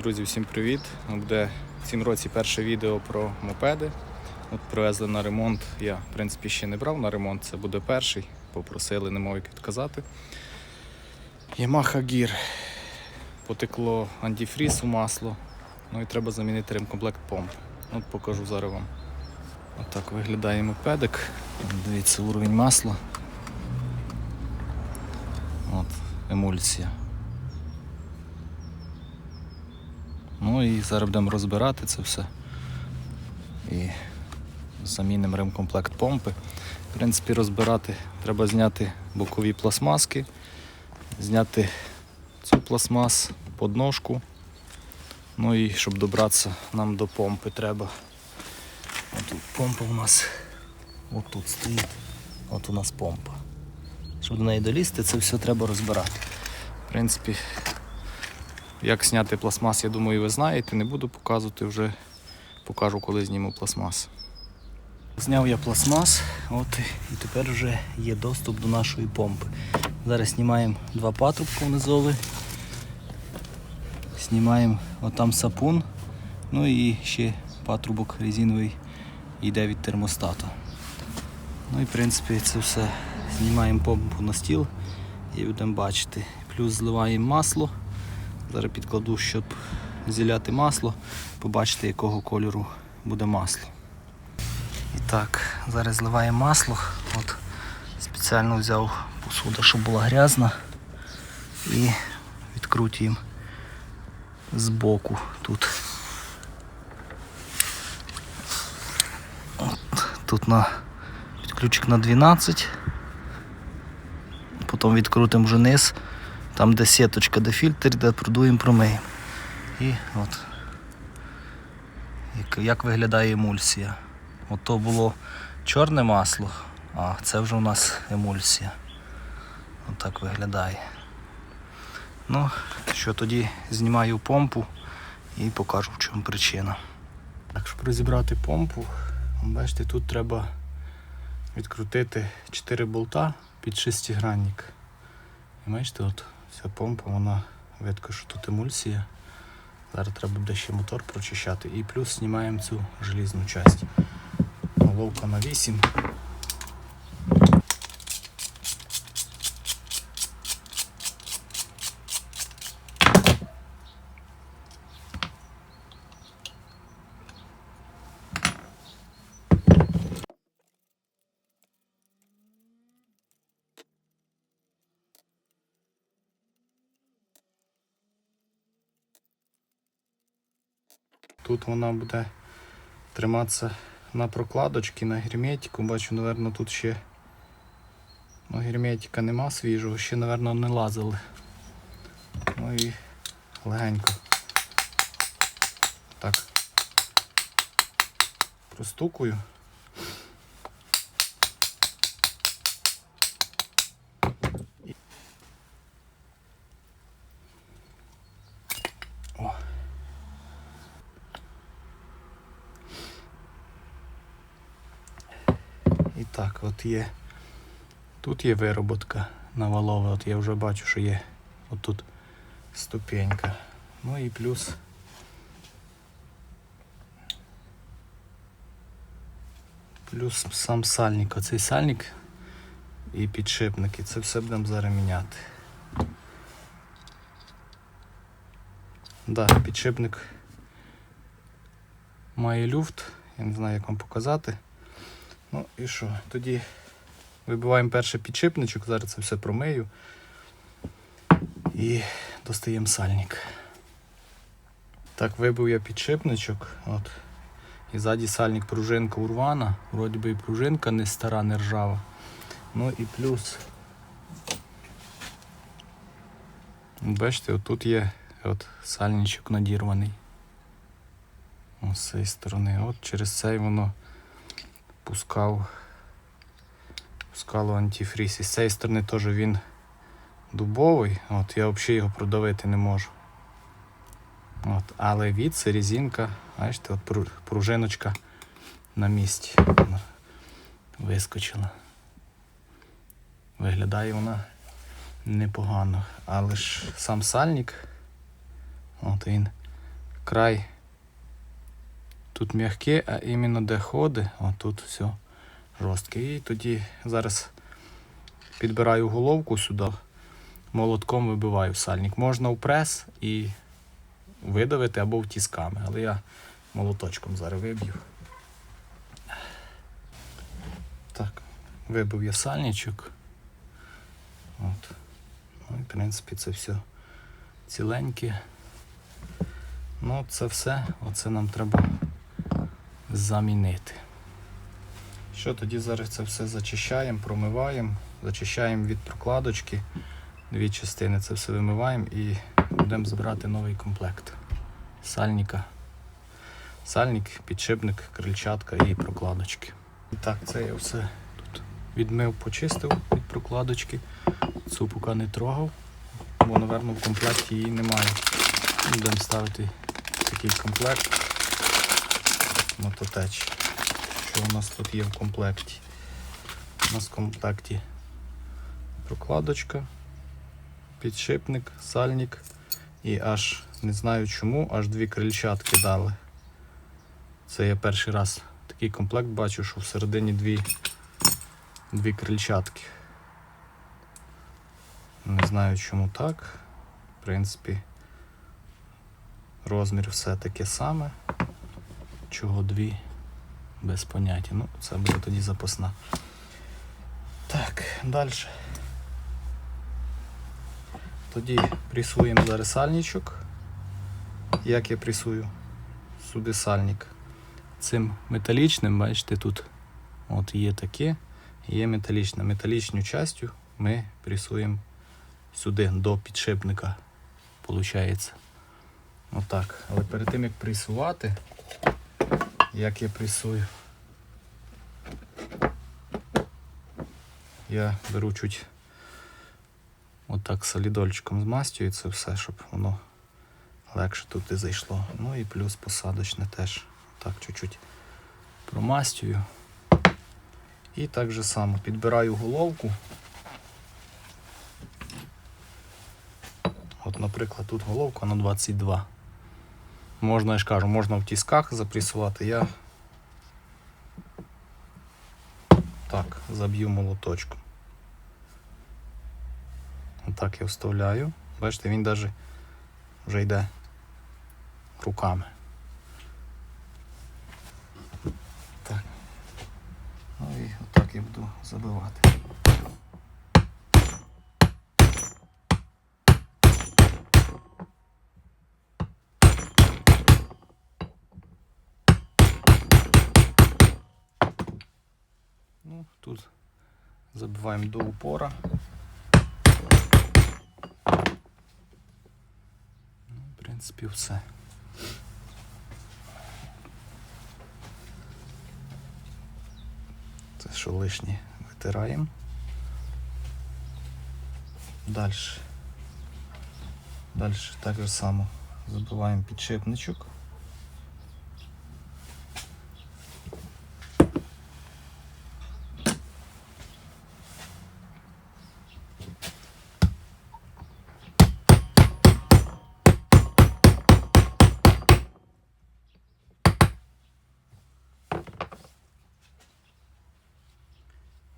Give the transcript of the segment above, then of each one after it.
Друзі, всім привіт! Буде в цім році перше відео про мопеди. От привезли на ремонт. Я, в принципі, ще не брав на ремонт, це буде перший. Попросили, не можу відказати. Yamaha Gear. Потекло антифріз у масло. Ну і треба замінити ремкомплект помп. От покажу зараз вам. Отак виглядає мопедик. Дивіться уровень масла. От, емульсія. Ну і зараз будемо розбирати це все. І замінимо ремкомплект помпи. В принципі, розбирати треба зняти бокові пластмаски, зняти цю пластмас, подножку. Ну і щоб добратися нам до помпи треба. Отут помпа у нас отут стоїть. От у нас помпа. Щоб до неї долізти, це все треба розбирати. В принципі, як зняти пластмас, я думаю, ви знаєте, не буду показувати, вже покажу, коли зніму пластмас. Зняв я пластмас, от і тепер вже є доступ до нашої помпи. Зараз знімаємо два патрубки внизові. Знімаємо отам сапун, ну і ще патрубок резиновий йде від термостата. Ну і в принципі це все знімаємо помпу на стіл і будемо бачити. Плюс зливаємо масло. Зараз підкладу, щоб зіляти масло, побачити, якого кольору буде масло. І так, зараз зливаємо масло. От спеціально взяв посуду, щоб була грязна. І відкрутюємо збоку тут. От, тут на ключик на 12. Потім відкрутимо вже низ. Там, де сіточка, де фільтр, де продуємо, промиємо. І от як, як виглядає емульсія. Ото було чорне масло, а це вже у нас емульсія. Отак виглядає. Ну, що тоді знімаю помпу і покажу в чому причина. Так, щоб розібрати помпу, бачите, тут треба відкрутити 4 болта під шестигранник. І бачите, от вся помпа, вона видко, що тут емульсія. Зараз треба буде ще мотор прочищати. І плюс знімаємо цю желізну часть. Головка на 8. Тут вона буде триматися на прокладочці, на герметику. Бачу, напевно, тут ще ну, герметика нема свіжого, ще, напевно, не лазили. Ну і легенько. Так. Простукую. Так, от є. Тут є вироботка на валове, от я вже бачу, що є отут ступенька. Ну і плюс. Плюс сам сальник. Оцей сальник і підшипники. Це все будемо зараз міняти. Да, підшипник має люфт, я не знаю як вам показати. Ну і що? Тоді вибиваємо перший підшипничок, зараз це все промию і достаємо сальник. Так, вибив я підшипничок. От. І ззаді сальник пружинка урвана. Вроді би і пружинка не стара, не ржава. Ну і плюс. Бачите, отут є от сальничок надірваний. Ось з цієї сторони. От через цей воно пускав пускало антифріз. І з цієї сторони теж він дубовий, от я взагалі його продавити не можу. От, але від це резинка, бачите, от пружиночка на місці вискочила. Виглядає вона непогано. Але ж сам сальник, от він край тут м'яке, а іменно де ходи, отут все жорстке. І тоді зараз підбираю головку сюди, молотком вибиваю сальник. Можна в прес і видавити або втісками, але я молоточком зараз виб'ю. Так, вибив я сальничок. От. Ну, в принципі, це все ціленьке. Ну, це все, оце нам треба замінити. Що тоді зараз це все зачищаємо, промиваємо, зачищаємо від прокладочки. Дві частини це все вимиваємо і будемо збирати новий комплект. Сальника. Сальник, підшипник, крильчатка і прокладочки. Так, це я все тут відмив, почистив від прокладочки. Цю поки не трогав, бо, напевно, в комплекті її немає. Будемо ставити такий комплект мототеч. Що у нас тут є в комплекті? У нас в комплекті прокладочка, підшипник, сальник і аж не знаю чому, аж дві крильчатки дали. Це я перший раз такий комплект бачу, що всередині дві, дві крильчатки. Не знаю чому так. В принципі, розмір все таке саме. Чого дві? Без поняття. Ну, це буде тоді запасна. Так, далі. Тоді присуємо зараз сальничок. Як я присую? Сюди сальник. Цим металічним, бачите, тут от є таке, є металічне. Металічну частю ми присуємо сюди до підшипника. Получається. Отак. Але перед тим як присувати, як я присую, я беру чуть отак солідольчиком змастюю це все, щоб воно легше туди зайшло. Ну і плюс посадочне теж. Так, чуть-чуть промастюю. І так же само підбираю головку. От, наприклад, тут головка на 22. Можна, я ж кажу, можна в тісках запресувати. Я так, заб'ю молоточком. Отак я вставляю. Бачите, він навіть вже йде руками. Так. Ну і отак я буду забивати. Ну, тут забиваємо до упора. Ну, в принципі, все. Це що лишнє витираємо. Далі. Далі так же само забиваємо підшипничок.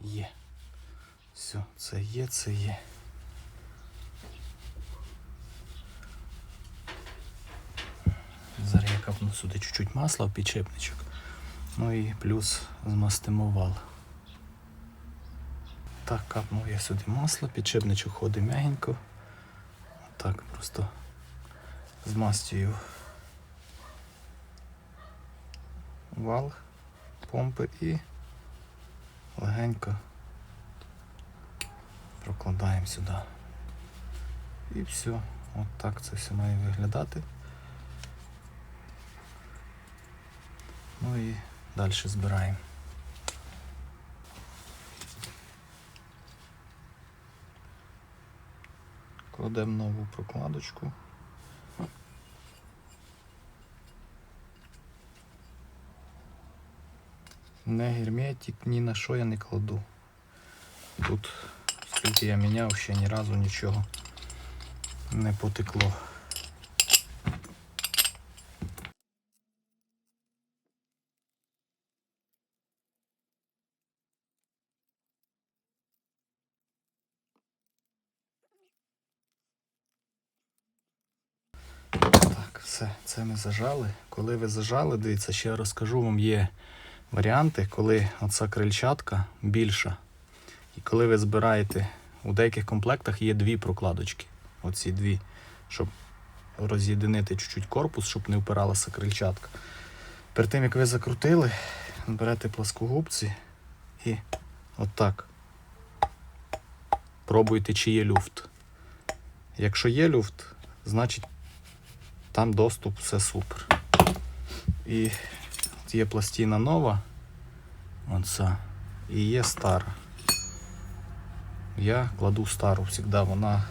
Є. Все, це є. Зараз я капну сюди чуть-чуть масла в підшипничок. Ну і плюс змастимо вал. Так, капнув я сюди масло, підшипничок ходить м'ягенько. Так, просто змастюю вал, помпи і легенько прокладаємо сюди. І все. От так це все має виглядати. Ну і далі збираємо. Кладемо нову прокладочку. Не герметик, ні на що я не кладу. Тут, Скільки я міняв, ще ні разу нічого не потекло. Так, все, це ми зажали. Коли ви зажали, дивіться, ще розкажу вам є варіанти, коли оця крильчатка більша. І коли ви збираєте, у деяких комплектах є дві прокладочки. Оці дві, щоб роз'єдинити чуть-чуть корпус, щоб не впиралася крильчатка. Перед тим як ви закрутили, берете пласкогубці і отак. Пробуйте, чи є люфт. Якщо є люфт, значить там доступ все супер. І є пластина нова, оця, і є стара. Я кладу стару завжди, вона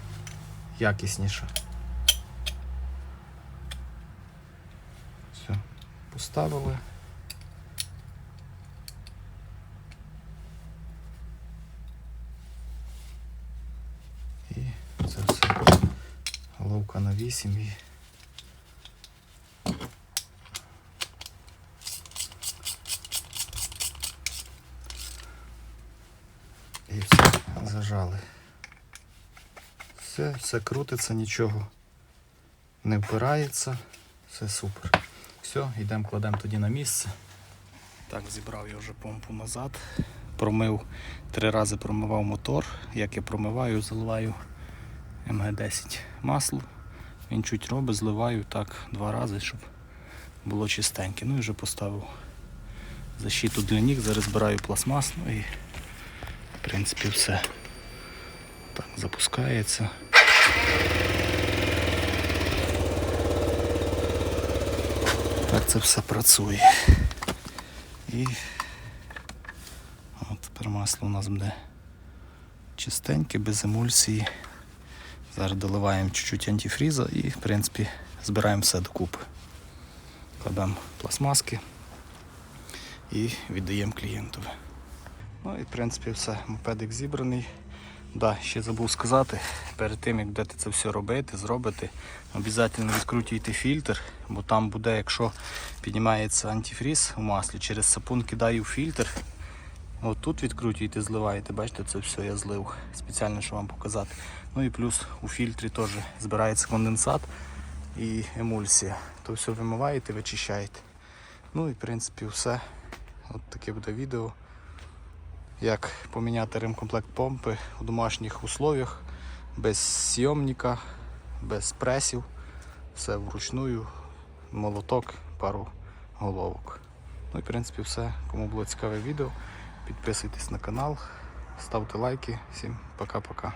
якісніша. Все, поставили. І це все. Головка на 8 і все, зажали. Все, все крутиться, нічого не впирається. Все супер. Все, йдемо, кладемо тоді на місце. Так, зібрав я вже помпу назад. Промив, три рази промивав мотор. Як я промиваю, заливаю МГ10 масло. Він чуть робить, зливаю так два рази, щоб було чистеньке. Ну і вже поставив защиту для ніг, зараз збираю пластмасну і в принципі все. Так, запускається. Так це все працює. І от тепер масло у нас буде чистеньке, без емульсії. Зараз доливаємо чуть-чуть антифріза і, в принципі, збираємо все докупи. Кладемо пластмаски і віддаємо клієнтові. Ну і в принципі все, мопедик зібраний. Да, ще забув сказати, перед тим як будете це все робити, зробити, обов'язково відкрутюйте фільтр, бо там буде, якщо піднімається антифріз у маслі, через сапун кидаю фільтр. От тут відкрутюєте, зливаєте, бачите, це все я злив спеціально, щоб вам показати. Ну і плюс у фільтрі теж збирається конденсат і емульсія. То все вимиваєте, вичищаєте. Ну і в принципі все. От таке буде відео. Як поміняти ремкомплект помпи у домашніх условиях, без сйомника, без пресів, все вручную, молоток, пару головок. Ну і в принципі все. Кому було цікаве відео, підписуйтесь на канал, ставте лайки. Всім пока-пока.